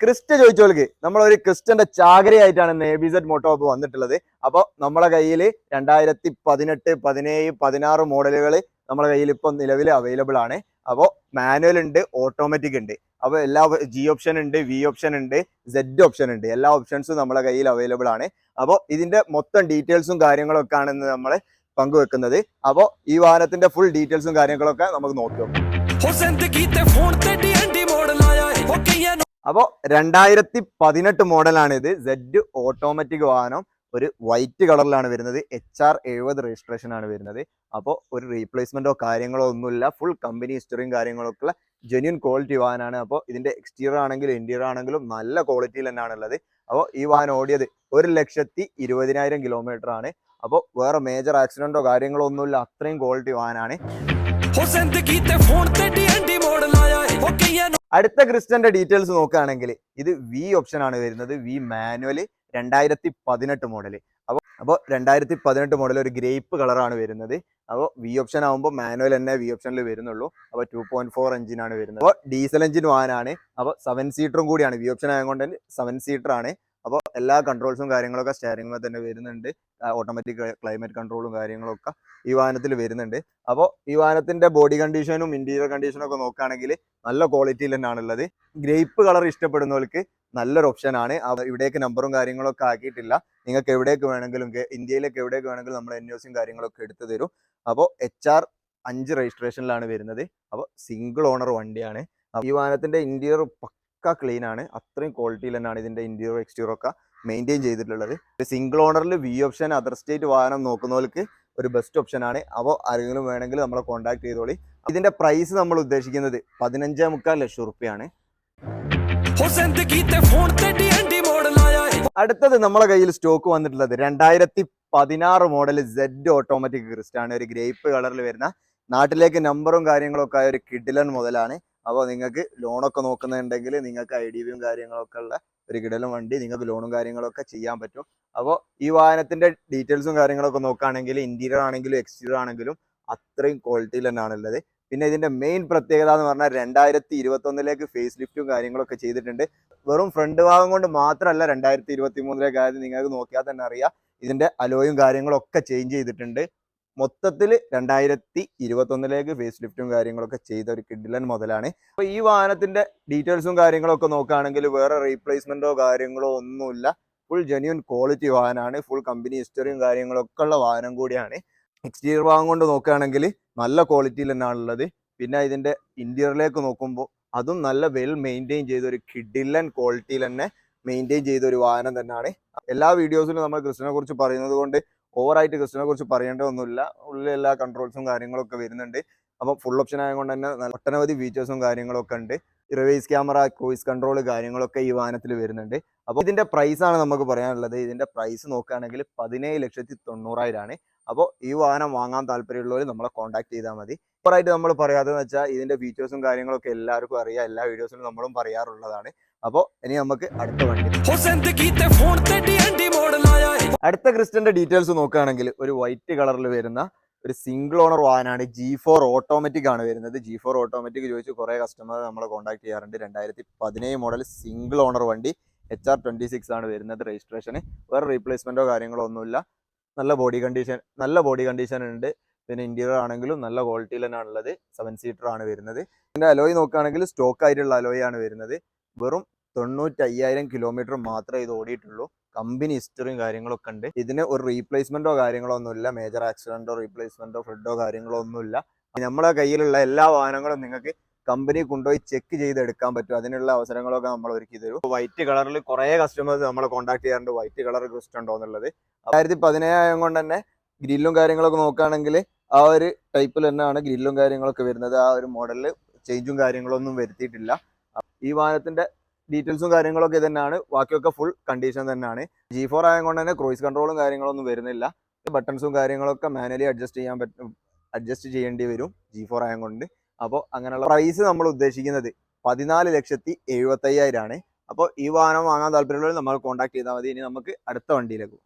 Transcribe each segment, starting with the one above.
Crysta ചോദിച്ചോൾക്ക് നമ്മൾ ഒരു ക്രിസ്റ്റന്റെ ചാകരയായിട്ടാണ് നേബിസെറ്റ് motto hub വന്നിട്ടുള്ളത്. അപ്പോൾ നമ്മളെ കയ്യിൽ രണ്ടായിരത്തി പതിനെട്ട് പതിനേഴ് പതിനാറ് മോഡലുകൾ നമ്മളെ കയ്യിൽ ഇപ്പം നിലവിൽ അവൈലബിൾ ആണ്. അപ്പോൾ മാനുവൽ ഉണ്ട് ഓട്ടോമാറ്റിക് ഉണ്ട്. അപ്പോൾ എല്ലാ ജി ഓപ്ഷൻ ഉണ്ട് വി ഓപ്ഷൻ ഉണ്ട് സെഡ് ഓപ്ഷൻ ഉണ്ട്. എല്ലാ ഓപ്ഷൻസും നമ്മളെ കയ്യിൽ അവൈലബിൾ ആണ്. അപ്പോൾ ഇതിന്റെ മൊത്തം ഡീറ്റെയിൽസും കാര്യങ്ങളൊക്കെ ആണെന്ന് നമ്മൾ പങ്കുവെക്കുന്നത്. അപ്പോൾ ഈ വാഹനത്തിന്റെ ഫുൾ ഡീറ്റെയിൽസും കാര്യങ്ങളൊക്കെ നമുക്ക് നോക്കി അപ്പോൾ രണ്ടായിരത്തി പതിനെട്ട് മോഡലാണ് ഇത്. സെഡ് ഓട്ടോമാറ്റിക് വാഹനം. ഒരു വൈറ്റ് കളറിലാണ് വരുന്നത്. എച്ച് ആർ എഴുപത് രജിസ്ട്രേഷൻ ആണ് വരുന്നത്. അപ്പോൾ ഒരു റീപ്ലേസ്മെന്റോ കാര്യങ്ങളോ ഒന്നുമില്ല. ഫുൾ കമ്പനി ഹിസ്റ്ററിയും കാര്യങ്ങളൊക്കെ ഉള്ള ജെന്യൂൻ ക്വാളിറ്റി വാഹനമാണ്. അപ്പോൾ ഇതിന്റെ എക്സ്റ്റീരിയർ ആണെങ്കിലും ഇന്റീരിയർ ആണെങ്കിലും നല്ല ക്വാളിറ്റിയിൽ തന്നെയാണ് ഉള്ളത്. അപ്പോൾ ഈ വാഹനം ഓടിയത് ഒരു ലക്ഷത്തി ഇരുപതിനായിരം കിലോമീറ്റർ ആണ്. അപ്പോൾ വേറെ മേജർ ആക്സിഡന്റോ കാര്യങ്ങളോ ഒന്നുമില്ല. അത്രയും ക്വാളിറ്റി വാഹനമാണ്. അടുത്ത ക്രിസ്റ്റന്റെ ഡീറ്റെയിൽസ് നോക്കുകയാണെങ്കിൽ ഇത് വി ഓപ്ഷൻ ആണ് വരുന്നത്. വി മാനുവൽ രണ്ടായിരത്തി പതിനെട്ട് മോഡൽ അപ്പോൾ അപ്പോൾ രണ്ടായിരത്തി പതിനെട്ട് മോഡൽ ഒരു ഗ്രേപ്പ് കളറാണ് വരുന്നത്. അപ്പോൾ വി ഓപ്ഷൻ ആകുമ്പോൾ മാനുവൽ തന്നെ വി ഓപ്ഷനിൽ വരുന്നുള്ളൂ. അപ്പോൾ ടു പോയിന്റ് ഫോർ എഞ്ചിനാണ് വരുന്നത്. അപ്പോൾ ഡീസൽ എഞ്ചിൻ വാനാണ്. അപ്പോൾ സെവൻ സീറ്ററും കൂടിയാണ്. വി ഓപ്ഷൻ ആയതുകൊണ്ട് സെവൻ സീറ്റർ ആണ്. അപ്പോൾ എല്ലാ കൺട്രോൾസും കാര്യങ്ങളൊക്കെ സ്റ്റിയറിംഗിൽ തന്നെ വരുന്നുണ്ട്. ഓട്ടോമാറ്റിക് ക്ലൈമറ്റ് കൺട്രോളും കാര്യങ്ങളൊക്കെ ഈ വാഹനത്തിൽ വരുന്നുണ്ട്. അപ്പോൾ ഈ വാഹനത്തിന്റെ ബോഡി കണ്ടീഷനും ഇന്റീരിയർ കണ്ടീഷനും ഒക്കെ നോക്കുകയാണെങ്കിൽ നല്ല ക്വാളിറ്റിയിൽ തന്നെയാണ് ഉള്ളത്. ഗ്രേപ്പ് കളർ ഇഷ്ടപ്പെടുന്നവർക്ക് നല്ലൊരു ഓപ്ഷനാണ് ഇവിടേക്ക് നമ്പറും കാര്യങ്ങളൊക്കെ ആക്കിയിട്ടില്ല. നിങ്ങൾക്ക് എവിടേക്ക് വേണമെങ്കിലും ഇന്ത്യയിലേക്ക് എവിടേക്ക് വേണമെങ്കിലും നമ്മൾ എൻ ഒസിയും കാര്യങ്ങളൊക്കെ എടുത്തു തരും. അപ്പോൾ എച്ച് ആർ അഞ്ച് രജിസ്ട്രേഷനിലാണ് വരുന്നത്. അപ്പോൾ സിംഗിൾ ഓണർ വണ്ടിയാണ്. ഈ വാഹനത്തിന്റെ ഇന്റീരിയർ പക്ക ക്ലീൻ ആണ്. അത്രയും ക്വാളിറ്റിയിൽ തന്നെയാണ് ഇതിന്റെ ഇന്റീരിയർ എക്സ്റ്റീരിയർ ഒക്കെ മെയിന്റെയിൻ ചെയ്തിട്ടുള്ളത്. സിംഗിൾ ഓണറിൽ വി ഓപ്ഷൻ അതർ സ്റ്റേറ്റ് വാഹനം നോക്കുന്നവർക്ക് ഒരു ബെസ്റ്റ് ഓപ്ഷനാണ് അപ്പോൾ ആരെങ്കിലും വേണമെങ്കിൽ നമ്മളെ കോൺടാക്ട് ചെയ്തോളി. ഇതിന്റെ പ്രൈസ് നമ്മൾ ഉദ്ദേശിക്കുന്നത് പതിനഞ്ച് മുക്കാൽ ലക്ഷം റുപ്യാണ്. അടുത്തത് നമ്മളെ കയ്യിൽ സ്റ്റോക്ക് വന്നിട്ടുള്ളത് രണ്ടായിരത്തി പതിനാറ് മോഡൽ സെഡ് ഓട്ടോമാറ്റിക് ക്രിസ്റ്റാണ് ഒരു ഗ്രേപ്പ് കളറിൽ വരുന്ന നാട്ടിലേക്ക് നമ്പറും കാര്യങ്ങളൊക്കെ ആയ ഒരു കിഡിലൻ മുതലാണ് അപ്പോൾ നിങ്ങൾക്ക് ലോണൊക്കെ നോക്കുന്നുണ്ടെങ്കിൽ നിങ്ങൾക്ക് ഐ ഡി വിയും കാര്യങ്ങളൊക്കെ ഉള്ള ഒരു കിടലും വണ്ടി നിങ്ങൾക്ക് ലോണും കാര്യങ്ങളൊക്കെ ചെയ്യാൻ പറ്റും. അപ്പോൾ ഈ വാഹനത്തിന്റെ ഡീറ്റെയിൽസും കാര്യങ്ങളൊക്കെ നോക്കുകയാണെങ്കിൽ ഇന്റീരിയർ ആണെങ്കിലും എക്സ്റ്റീരിയർ ആണെങ്കിലും അത്രയും ക്വാളിറ്റിയിൽ തന്നെയാണ് ഉള്ളത്. പിന്നെ ഇതിന്റെ മെയിൻ പ്രത്യേകത എന്ന് പറഞ്ഞാൽ രണ്ടായിരത്തി ഇരുപത്തൊന്നിലേക്ക് ഫേസ് ലിഫ്റ്റും കാര്യങ്ങളൊക്കെ ചെയ്തിട്ടുണ്ട്. വെറും ഫ്രണ്ട് ഭാഗം കൊണ്ട് മാത്രമല്ല രണ്ടായിരത്തി ഇരുപത്തി മൂന്നിലേക്ക് ആയത് നിങ്ങൾക്ക് നോക്കിയാൽ തന്നെ അറിയാം. ഇതിന്റെ അലോയും കാര്യങ്ങളൊക്കെ ചേഞ്ച് ചെയ്തിട്ടുണ്ട്. മൊത്തത്തിൽ രണ്ടായിരത്തി ഇരുപത്തൊന്നിലേക്ക് ഫേസ് ലിഫ്റ്റും കാര്യങ്ങളൊക്കെ ചെയ്ത ഒരു കിഡിലൻ മുതലാണ് അപ്പൊ ഈ വാഹനത്തിന്റെ ഡീറ്റെയിൽസും കാര്യങ്ങളൊക്കെ നോക്കുകയാണെങ്കിൽ വേറെ റീപ്ലേസ്മെന്റോ കാര്യങ്ങളോ ഒന്നുമില്ല. ഫുൾ ജെന്യൂൻ ക്വാളിറ്റി വാഹനമാണ്. ഫുൾ കമ്പനി ഹിസ്റ്ററിയും കാര്യങ്ങളൊക്കെ ഉള്ള വാഹനം കൂടിയാണ്. എക്സ്റ്റീരിയർ ഭാഗം കൊണ്ട് നോക്കുകയാണെങ്കിൽ നല്ല ക്വാളിറ്റിയിൽ തന്നെയാണ് ഉള്ളത്. പിന്നെ ഇതിന്റെ ഇന്റീരിയറിലേക്ക് നോക്കുമ്പോൾ അതും നല്ല വെൽ മെയിന്റെയിൻ ചെയ്ത ഒരു കിഡിലൻ ക്വാളിറ്റിയിൽ തന്നെ മെയിന്റെയിൻ ചെയ്ത ഒരു വാഹനം തന്നെയാണ്. എല്ലാ വീഡിയോസിലും നമ്മൾ ക്രിസ്റ്റിനെ കുറിച്ച് പറയുന്നത് കൊണ്ട് ഓവറായിട്ട് ക്രിസ്റ്റിനെ കുറിച്ച് പറയേണ്ടതൊന്നുമില്ല ഉള്ളിൽ എല്ലാ കൺട്രോൾസും കാര്യങ്ങളൊക്കെ വരുന്നുണ്ട്. അപ്പോൾ ഫുൾ ഓപ്ഷൻ ആയതുകൊണ്ട് തന്നെ ഒട്ടനവധി ഫീച്ചേഴ്സും കാര്യങ്ങളൊക്കെ ഉണ്ട്. റിവേഴ്സ് ക്യാമറ ക്രൂയിസ് കൺട്രോൾ കാര്യങ്ങളൊക്കെ ഈ വാഹനത്തിൽ വരുന്നുണ്ട്. അപ്പോൾ ഇതിന്റെ പ്രൈസ് ആണ് നമുക്ക് പറയാനുള്ളത്. ഇതിന്റെ പ്രൈസ് നോക്കുകയാണെങ്കിൽ പതിനേഴ് ലക്ഷത്തി തൊണ്ണൂറായിരമാണ് അപ്പോൾ ഈ വാഹനം വാങ്ങാൻ താല്പര്യമുള്ളവർ നമ്മളെ കോൺടാക്ട് ചെയ്താൽ മതി. സൂപ്പറായിട്ട് നമ്മൾ പറയാതെന്ന് വെച്ചാൽ ഇതിന്റെ ഫീച്ചേഴ്സും കാര്യങ്ങളൊക്കെ എല്ലാവർക്കും അറിയാം. എല്ലാ വീഡിയോസിലും നമ്മളും പറയാറുള്ളതാണ്. അപ്പോൾ ഇനി നമുക്ക് അടുത്ത വണ്ടി അടുത്ത ക്രിസ്റ്റന്റെ ഡീറ്റെയിൽസ് നോക്കുകയാണെങ്കിൽ ഒരു വൈറ്റ് കളറിൽ വരുന്ന ഒരു സിംഗിൾ ഓണർ വാഹനമാണ് ജി ഫോർ ഓട്ടോമാറ്റിക് ആണ് വരുന്നത്. ജി ഫോർ ഓട്ടോമാറ്റിക് ചോദിച്ച് കുറേ കസ്റ്റമർ നമ്മളെ കോൺടാക്ട് ചെയ്യാറുണ്ട്. രണ്ടായിരത്തി പതിനേഴ് മോഡൽ സിംഗിൾ ഓണർ വണ്ടി എച്ച് ആർ ട്വന്റി സിക്സ് ആണ് വരുന്നത് രജിസ്ട്രേഷന് വേറെ റീപ്ലേസ്മെന്റോ കാര്യങ്ങളോ ഒന്നുമില്ല. നല്ല ബോഡി കണ്ടീഷൻ നല്ല ബോഡി കണ്ടീഷൻ ഉണ്ട്. പിന്നെ ഇന്റീരിയർ ആണെങ്കിലും നല്ല ക്വാളിറ്റിയിൽ തന്നെയാണ് ഉള്ളത്. സെവൻ സീറ്റർ ആണ് വരുന്നത്. ഇതിന്റെ അലോയ് നോക്കുകയാണെങ്കിൽ സ്റ്റോക്ക് ആയിട്ടുള്ള അലോയ് ആണ് വരുന്നത്. വെറും തൊണ്ണൂറ്റി അയ്യായിരം കിലോമീറ്റർ മാത്രമേ ഇത് ഓടിയിട്ടുള്ളൂ. കമ്പനി ഹിസ്റ്ററിയും കാര്യങ്ങളൊക്കെ ഉണ്ട്. ഇതിന് ഒരു റീപ്ലേസ്മെന്റോ കാര്യങ്ങളോ ഒന്നുമില്ല. മേജർ ആക്സിഡന്റോ റീപ്ലേസ്മെന്റോ ഫ്ലഡോ കാര്യങ്ങളോ ഒന്നുമില്ല. നമ്മളെ കയ്യിലുള്ള എല്ലാ വാഹനങ്ങളും നിങ്ങൾക്ക് കമ്പനി കൊണ്ടുപോയി ചെക്ക് ചെയ്തെടുക്കാൻ പറ്റും. അതിനുള്ള അവസരങ്ങളൊക്കെ നമ്മൾ ഒരുക്കി തരും. വൈറ്റ് കളറിൽ കുറേ കസ്റ്റമേഴ്സ് നമ്മളെ കോൺടാക്ട് ചെയ്യാറുണ്ട്. വൈറ്റ് കളർ ക്രിസ്റ്റ് ഉണ്ടോ എന്നുള്ളത്. രണ്ടായിരത്തി പതിനേഴായം കൊണ്ട് തന്നെ ഗ്രില്ലും കാര്യങ്ങളൊക്കെ നോക്കുകയാണെങ്കിൽ ആ ഒരു ടൈപ്പിൽ തന്നെയാണ് ഗ്രില്ലും കാര്യങ്ങളൊക്കെ വരുന്നത്. ആ ഒരു മോഡലിൽ ചേഞ്ചും കാര്യങ്ങളൊന്നും വരുത്തിയിട്ടില്ല. ഈ വാഹനത്തിന്റെ ഡീറ്റെയിൽസും കാര്യങ്ങളൊക്കെ തന്നെയാണ് ബാക്കിയൊക്കെ ഫുൾ കണ്ടീഷൻ തന്നെയാണ്. ജി ഫോർ ആയതുകൊണ്ട് തന്നെ ക്രൂയിസ് കൺട്രോളും കാര്യങ്ങളൊന്നും വരുന്നില്ല. ബട്ടൺസും കാര്യങ്ങളൊക്കെ മാനുവലി അഡ്ജസ്റ്റ് ചെയ്യാൻ പറ്റും അഡ്ജസ്റ്റ് ചെയ്യേണ്ടി വരും ജി ഫോർ ആയതുകൊണ്ട്. അപ്പോൾ അങ്ങനെയുള്ള പ്രൈസ് നമ്മൾ ഉദ്ദേശിക്കുന്നത് പതിനാല് ലക്ഷത്തി എഴുപത്തയ്യായിരമാണ് അപ്പോൾ ഈ വാഹനം വാങ്ങാൻ താല്പര്യമുള്ളവർ നമ്മൾ കോൺടാക്ട് ചെയ്താൽ മതി. ഇനി നമുക്ക് അടുത്ത വണ്ടിയിലേക്ക്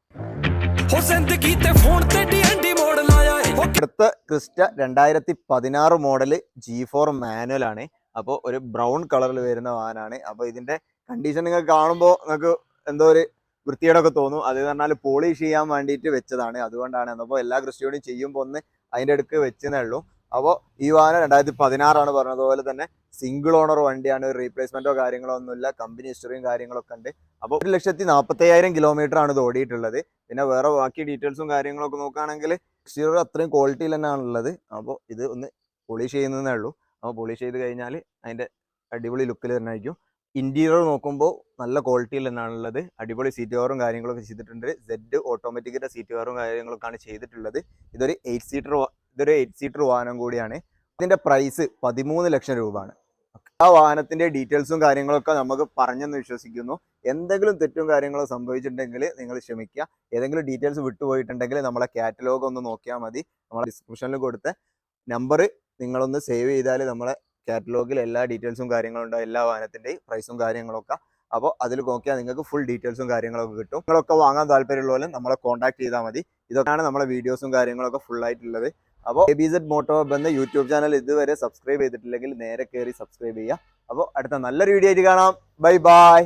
അടുത്ത ക്രിസ്റ്റ രണ്ടായിരത്തി പതിനാറ് മോഡൽ ജി ഫോർ മാനുവൽ ആണ്. അപ്പോൾ ഒരു ബ്രൗൺ കളറിൽ വരുന്ന വാഹനമാണ് അപ്പോൾ ഇതിന്റെ കണ്ടീഷൻ നിങ്ങൾ കാണുമ്പോൾ നിങ്ങൾക്ക് എന്തോ ഒരു വൃത്തിയോടൊക്കെ തോന്നും. അത് പറഞ്ഞാൽ പോളിഷ് ചെയ്യാൻ വേണ്ടിയിട്ട് വെച്ചതാണ്. അതുകൊണ്ടാണ് അപ്പോൾ എല്ലാ കൃഷിയോടും ചെയ്യുമ്പോൾ ഒന്ന് അതിന്റെ അടുക്ക് വെച്ചെന്നേ ഉള്ളൂ. അപ്പോൾ ഈ വാഹനം രണ്ടായിരത്തി പതിനാറാണ് പറഞ്ഞതുപോലെ തന്നെ സിംഗിൾ ഓണർ വണ്ടിയാണ്. റീപ്ലേസ്മെന്റോ കാര്യങ്ങളോ ഒന്നുമില്ല. കമ്പനി ഹിസ്റ്ററിയും കാര്യങ്ങളൊക്കെ ഉണ്ട്. അപ്പോൾ ഒരു ലക്ഷത്തി നാൽപ്പത്തയ്യായിരം കിലോമീറ്റർ ആണ് ഇത് ഓടിയിട്ടുള്ളത്. പിന്നെ വേറെ ബാക്കി ഡീറ്റെയിൽസും കാര്യങ്ങളൊക്കെ നോക്കുകയാണെങ്കിൽ സീറോ അത്രയും ക്വാളിറ്റിയിൽ തന്നെയാണുള്ളത്. അപ്പോൾ ഇത് ഒന്ന് പോളിഷ് ചെയ്യുന്നതേ ഉള്ളൂ. അപ്പോൾ പോളിഷ് ചെയ്ത് കഴിഞ്ഞാൽ അതിന്റെ അടിപൊളി ലുക്കിൽ തന്നെ ആയിരിക്കും ഇന്റീരിയർ നോക്കുമ്പോൾ നല്ല ക്വാളിറ്റിയിൽ തന്നെയാണുള്ളത് അടിപൊളി സീറ്റ് കവറും കാര്യങ്ങളൊക്കെ ചെയ്തിട്ടുണ്ട്. സെഡ് ഓട്ടോമാറ്റിക്കിന്റെ സീറ്റ് കവറും കാര്യങ്ങളൊക്കെയാണ് ചെയ്തിട്ടുള്ളത്. ഇതൊരു എയ്റ്റ് സീറ്റർ ഇതൊരു എയ്റ്റ് സീറ്റർ വാഹനം കൂടിയാണ്. ഇതിന്റെ പ്രൈസ് പതിമൂന്ന് ലക്ഷം രൂപയാണ്. ആ വാഹനത്തിന്റെ ഡീറ്റെയിൽസും കാര്യങ്ങളൊക്കെ നമുക്ക് പറഞ്ഞെന്ന് വിശ്വസിക്കുന്നു. എന്തെങ്കിലും തെറ്റും കാര്യങ്ങളോ സംഭവിച്ചിട്ടുണ്ടെങ്കിൽ നിങ്ങൾ ക്ഷമിക്കുക. ഏതെങ്കിലും ഡീറ്റെയിൽസ് വിട്ടുപോയിട്ടുണ്ടെങ്കിൽ നമ്മളെ കാറ്റലോഗ് ഒന്ന് നോക്കിയാൽ മതി. നമ്മളെ ഡിസ്ക്രിപ്ഷനിൽ കൊടുത്ത നമ്പർ നിങ്ങളൊന്ന് സേവ് ചെയ്താൽ നമ്മളെ കാറ്റലോഗിൽ എല്ലാ ഡീറ്റെയിൽസും കാര്യങ്ങളും ഉണ്ടാവും എല്ലാ വാഹനത്തിന്റെയും പ്രൈസും കാര്യങ്ങളൊക്കെ. അപ്പോൾ അതിൽ നോക്കിയാൽ നിങ്ങൾക്ക് ഫുൾ ഡീറ്റെയിൽസും കാര്യങ്ങളൊക്കെ കിട്ടും. നിങ്ങളൊക്കെ വാങ്ങാൻ താല്പര്യമുള്ളവരും നമ്മളെ കോൺടാക്ട് ചെയ്താൽ മതി. ഇതൊക്കെയാണ് നമ്മളെ വീഡിയോസും കാര്യങ്ങളൊക്കെ ഫുൾ ആയിട്ടുള്ളത്. അപ്പോൾ എ ബി സെഡ് മോട്ടോ എന്ന യൂട്യൂബ് ചാനൽ ഇതുവരെ സബ്സ്ക്രൈബ് ചെയ്തിട്ടില്ലെങ്കിൽ നേരെ കയറി സബ്സ്ക്രൈബ് ചെയ്യുക. അപ്പോൾ അടുത്ത നല്ലൊരു വീഡിയോ ആയിട്ട് കാണാം. Bye bye